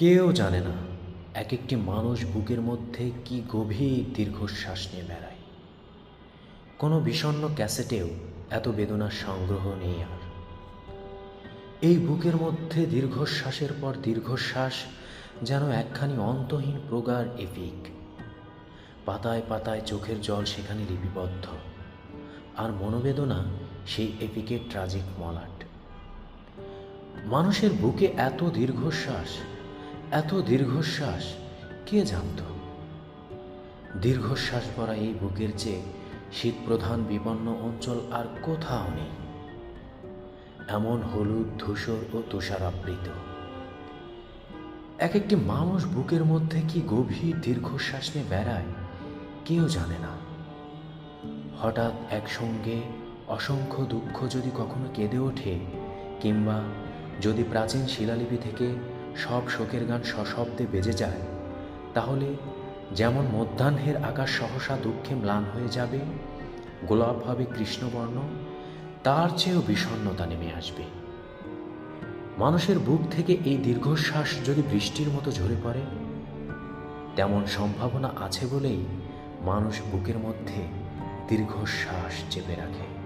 কেউ জানে না এক একটি মানুষ বুকের মধ্যে কি গভীর দীর্ঘশ্বাস নিয়ে বেড়ায়। কোনো বিষণ্ণ ক্যাসেটেও এত বেদনার সংগ্রহ নেই আর। এই বুকের মধ্যে দীর্ঘশ্বাসের পর দীর্ঘশ্বাস যেন একখানি অন্তহীন প্রগাঢ় এপিক। পাতায় পাতায় চোখের জল সেখানে লিপিবদ্ধ। আর মনোবেদনা সেই এপিকের ট্রাজিক মলাট। মানুষের বুকে এত দীর্ঘশ্বাস এত দীর্ঘশ্বাস, কে জানত? দীর্ঘশ্বাস ভরা এই বুকের চেয়ে শীতপ্রধান বিপন্ন অঞ্চল আর কোথাও নেই। এমন হলুদ, ধূসর ও তুষারাবৃত। এক একটি মানুষ বুকের মধ্যে কি গভীর দীর্ঘশ্বাস নিয়ে বেড়ায়, কেউ জানে না। হঠাৎ একসঙ্গে অসংখ্য দুঃখ যদি কখনো কেঁদে ওঠে, কিংবা যদি প্রাচীন শিলালিপি থেকে সব শোকের গান সশব্দে বেজে যায়। তাহলে যেমন মধ্যাহ্নের আকাশ সহসা দুঃখে ম্লান হয়ে যাবে, গোলাপ হবে কৃষ্ণবর্ণ, তার চেয়েও বিষণ্ণতা নেমে আসবে। মানুষের বুক থেকে এই দীর্ঘশ্বাস যদি বৃষ্টির মতো ঝরে পড়ে, তেমন সম্ভাবনা আছে বলেই মানুষ বুকের মধ্যে দীর্ঘশ্বাস চেপে রাখে।